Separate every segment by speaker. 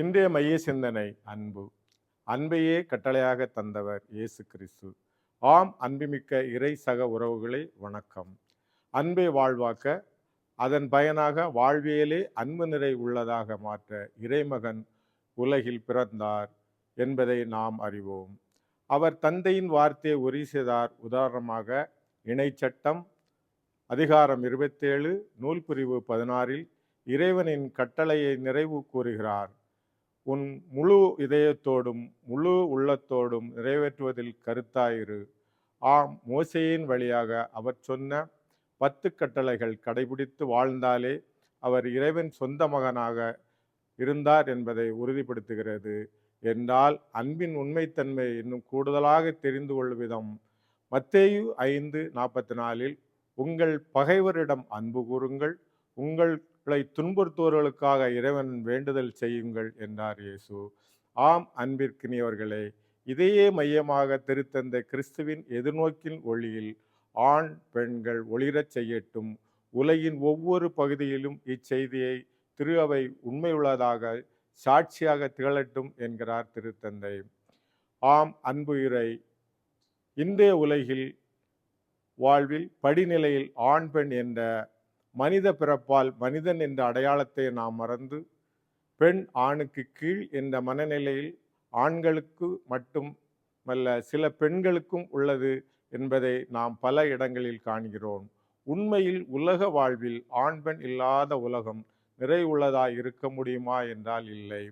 Speaker 1: இன்றைய மைய சிந்தனை அன்பு. அன்பையே கட்டளையாக தந்தவர் இயேசு கிறிஸ்து. ஆம் அன்புமிக்க இறை சக உறவுகளை வணக்கம். அன்பை வாழ்வாக்க அதன் பயனாக வாழ்வியலே அன்பு நிறை உள்ளதாக மாற்ற இறைமகன் உலகில் பிறந்தார் என்பதை நாம் அறிவோம். அவர் தந்தையின் வார்த்தையை உரி செய்தார். உதாரணமாக இணைச்சட்டம் அதிகாரம் இருபத்தேழு நூல் பிரிவு பதினாறில் இறைவனின் கட்டளையை நிறைவு கூறுகிறார். உன் முழு இதயத்தோடும் முழு உள்ளத்தோடும் நிறைவேற்றுவதில் கருத்தாயிரு. ஆம் மோசையின் வழியாக அவர் சொன்ன பத்து கட்டளைகள் கடைபிடித்து வாழ்ந்தாலே அவர் இறைவன் சொந்த மகனாக இருந்தார் என்பதை உறுதிப்படுத்துகிறது. என்றால் அன்பின் உண்மைத்தன்மை இன்னும் கூடுதலாக தெரிந்து கொள்ளும் விதம். மத்தேயு ஐந்து நாற்பத்தி நாலில் உங்கள் பகைவரிடம் அன்பு கூறுங்கள் உங்கள் துன்புறுத்துவர்களுக்காக இறைவன் வேண்டுதல் செய்யுங்கள் என்றார் இயேசு. ஆம் அன்பிற்கினியவர்களே இதையே மையமாக திருத்தந்த கிறிஸ்துவின் எதிர்நோக்கின் ஒளியில் ஆண் பெண்கள் ஒளிரச் செய்யட்டும். உலகின் ஒவ்வொரு பகுதியிலும் இச்செய்தியை திரு அவை உண்மையுள்ளதாக சாட்சியாக திகழட்டும் என்கிறார் திருத்தந்தை. ஆம் அன்பு இறை இன்றைய உலகில் வாழ்வில் படிநிலையில் ஆண் பெண் என்ற மனித பிறப்பால் மனிதன் என்ற அடையாளத்தை நாம் மறந்து பெண் ஆணுக்கு கீழ் என்ற மனநிலையில் ஆண்களுக்கு மட்டும் அல்ல சில பெண்களுக்கும் உள்ளது என்பதை நாம் பல இடங்களில் காண்கிறோம். உண்மையில் உலக வாழ்வில் ஆண் பெண் இல்லாத உலகம் நிறைவுள்ளதாய் இருக்க முடியுமா என்றால் இல்லை.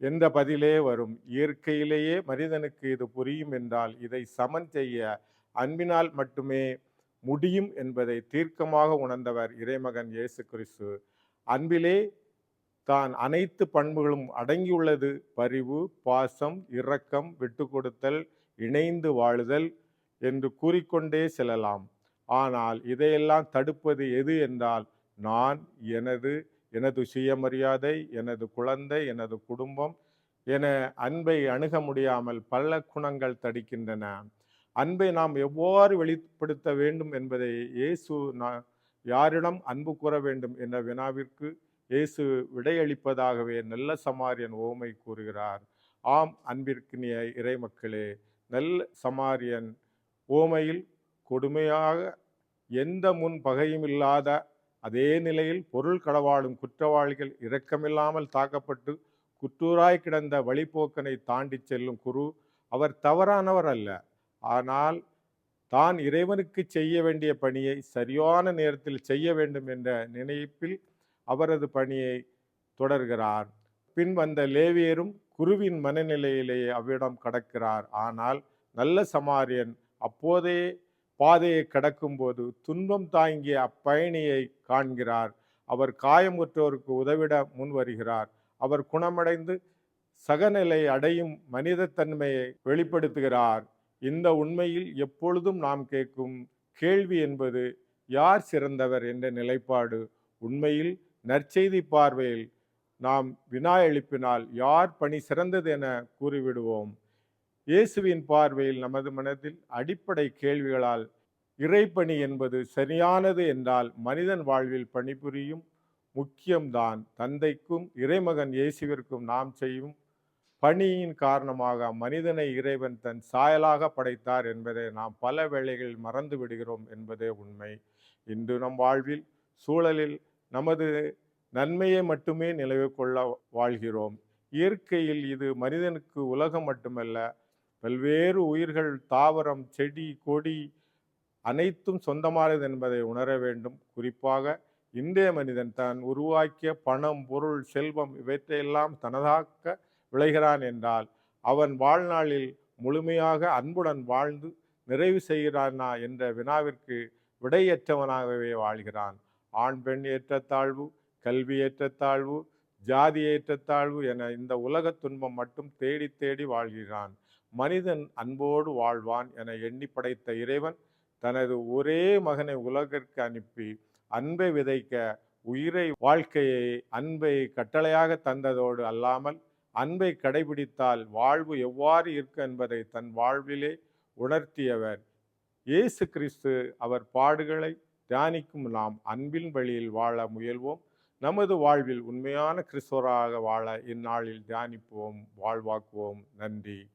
Speaker 1: என்ற பதிலே வரும்? இயற்கையிலேயே மனிதனுக்கு இது புரியும் என்றால் இதை சமன் செய்ய அன்பினால் மட்டுமே முடியும் என்பதை தீர்க்கமாக உணர்ந்தவர் இறைமகன் இயேசு கிறிஸ்து. அன்பிலே தான் அனைத்து பண்புகளும் அடங்கியுள்ளது. பரிவு பாசம் இரக்கம் விட்டு கொடுத்தல் இணைந்து வாழுதல் என்று கூறிக்கொண்டே செல்லலாம். ஆனால் இதையெல்லாம் தடுப்பது எது என்றால் நான் எனது எனது சுயமரியாதை எனது குழந்தை எனது குடும்பம் என அன்பை அணுக முடியாமல் பல குணங்கள் தடுக்கின்றன. அன்பை நாம் எவ்வாறு வெளிப்படுத்த வேண்டும் என்பதை இயேசு நான் யாரிடம் அன்பு கூற வேண்டும் என்ற வினாவிற்கு இயேசு விடையளிப்பதாகவே நல்ல சமாரியன் ஓமை கூறுகிறார். ஆம் அன்பிற்கினிய இறைமக்களே நல்ல சமாரியன் ஓமையில் கொடுமையாக எந்த முன் பகையும் இல்லாத அதே நிலையில் பொருள் களவாடும் குற்றவாளிகள் இரக்கமில்லாமல் தாக்கப்பட்டு குற்றூராய் கிடந்த வழிபோக்கனை தாண்டி செல்லும் குரு அவர் தவறானவர் அல்ல. ஆனால் தான் இறைவனுக்கு செய்ய வேண்டிய பணியை சரியான நேரத்தில் செய்ய வேண்டும் என்ற நினைப்பில் அவரது பணியை தொடர்கிறார். பின் வந்த லேவியரும் குருவின் மனநிலையிலேயே அவ்விடம் கடக்கிறார். ஆனால் நல்ல சமாரியன் அப்போதே பாதையை கடக்கும்போது துன்பம் தாங்கிய அப்பயணியை காண்கிறார். அவர் காயமுற்றோருக்கு உதவிட முன் வருகிறார் அவர் குணமடைந்து சகநிலை அடையும் மனிதத்தன்மையை வெளிப்படுத்துகிறார். இந்த உண்மையில் எப்பொழுதும் நாம் கேட்கும் கேள்வி என்பது யார் சிறந்தவர்? என்ற நிலைப்பாடு. உண்மையில் நற்செய்தி பார்வையில் நாம் வினா எழுப்பினால் யார் பணி சிறந்தது என கூறிவிடுவோம். இயேசுவின் பார்வையில் நமது மனதில் அடிப்படை கேள்விகளால் இறைப்பணி என்பது சரியானது என்றால் மனிதன் வாழ்வில் பணிபுரியும் முக்கியம்தான். தந்தைக்கும் இறைமகன் இயேசுவிற்கும் நாம் செய்யும் பணியின் காரணமாக மனிதனை இறைவன் தன் சாயலாக படைத்தார் என்பதை நாம் பல வேளைகளில் மறந்து விடுகிறோம் என்பதே உண்மை. இன்று நம் வாழ்வில் சூழலில் நமது நன்மையை மட்டுமே நிலவு கொள்ள வாழ்கிறோம். இயற்கையில் இது மனிதனுக்கு உலகம் மட்டுமல்ல பல்வேறு உயிர்கள் தாவரம் செடி கொடி அனைத்தும் சொந்தமானது என்பதை உணர வேண்டும். குறிப்பாக இன்றைய மனிதன் தான் உருவாக்கிய பணம் பொருள் செல்வம் இவற்றையெல்லாம் தனதாக்க விளைகிறான் என்றால் அவன் வாழ்நாளில் முழுமையாக அன்புடன் வாழ்ந்து நிறைவு செய்கிறானா என்ற வினாவிற்கு விடையற்றவனாகவே வாழ்கிறான். ஆண் பெண் ஏற்றத்தாழ்வு கல்வி ஏற்றத்தாழ்வு ஜாதி ஏற்றத்தாழ்வு என இந்த உலக துன்பம் மட்டும் தேடி தேடி வாழ்கிறான். மனிதன் அன்போடு வாழ்வான் என எண்ணி படைத்த இறைவன் தனது ஒரே மகனை உலகிற்கு அனுப்பி அன்பை விதைக்க உயிரை வாழ்க்கையை அன்பை கட்டளையாக தந்ததோடு அல்லாமல் அன்பை கடைபிடித்தால் வாழ்வு எவ்வாறு இருக்கு என்பதை தன் வாழ்விலே உணர்த்தியவர். இயேசு கிறிஸ்து அவர் பாடுகளை தியானிக்கும் நாம் அன்பின் வழியில் வாழ முயல்வோம். நமது வாழ்வில் உண்மையான கிறிஸ்தவராக வாழ இந்நாளில் தியானிப்போம் வாழ்வாக்குவோம். நன்றி.